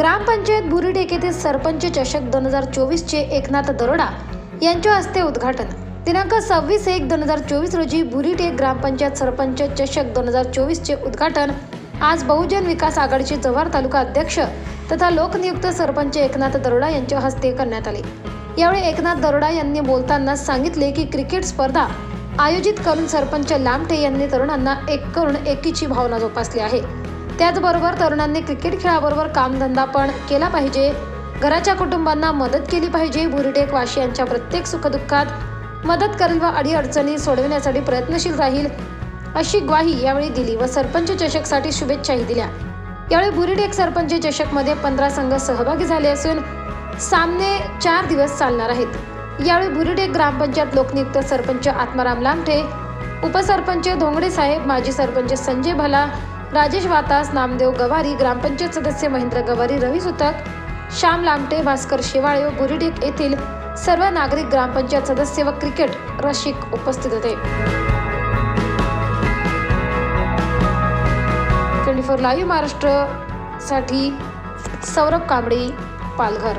ग्रामपंचायत बुरीटेक येथे सरपंच चषक दोन हजार चोवीसचे एकनाथ दरोडा यांच्या हस्ते उद्घाटन. दिनांक सव्वीस एक दोन हजार चोवीस रोजी बुरीटेक ग्रामपंचायत सरपंच चषक दोन हजार चोवीसचे उद्घाटन. आज बहुजन विकास आघाडीचे जव्हार तालुका अध्यक्ष तथा लोकनियुक्त सरपंच एकनाथ दरोडा यांच्या हस्ते करण्यात आले. यावेळी एकनाथ दरोडा यांनी बोलताना सांगितले की क्रिकेट स्पर्धा आयोजित करून सरपंच लामठे यांनी तरुणांना एक करून एकीची भावना जोपासली आहे. त्याचबरोबर तरुणांनी क्रिकेट खेळाबरोबर कामधंदा पण केला पाहिजे. घराच्या कुटुंबांना मदत केली पाहिजे. बुरिटेक वाशियांच्या प्रत्येक सुखदुःखात मदत करेल व अडीअडचणी सोडविण्यासाठी प्रयत्नशील राहील अशी ग्वाही यावेळी दिली व सरपंच चषकसाठी शुभेच्छाही दिल्या. यावेळी बुरिडेक सरपंच चषकमध्ये पंधरा संघ सहभागी झाले असून सामने चार दिवस चालणार आहेत. यावेळी बुरिडेक ग्रामपंचायत लोकनियुक्त सरपंच आत्माराम लामठे उपसरपंच धोंगडे साहेब माजी सरपंच संजय भला राजेश वातास नामदेव गवारी ग्रामपंचायत सदस्य महेंद्र गवारी रवी सुतक श्याम लामटे भास्कर शेवाळे व येथील सर्व नागरिक ग्रामपंचायत सदस्य व क्रिकेट रसिक उपस्थित होते. ट्वेंटी फोर लाईव्ह महाराष्ट्रसाठी सौरभ कांबळी पालघर.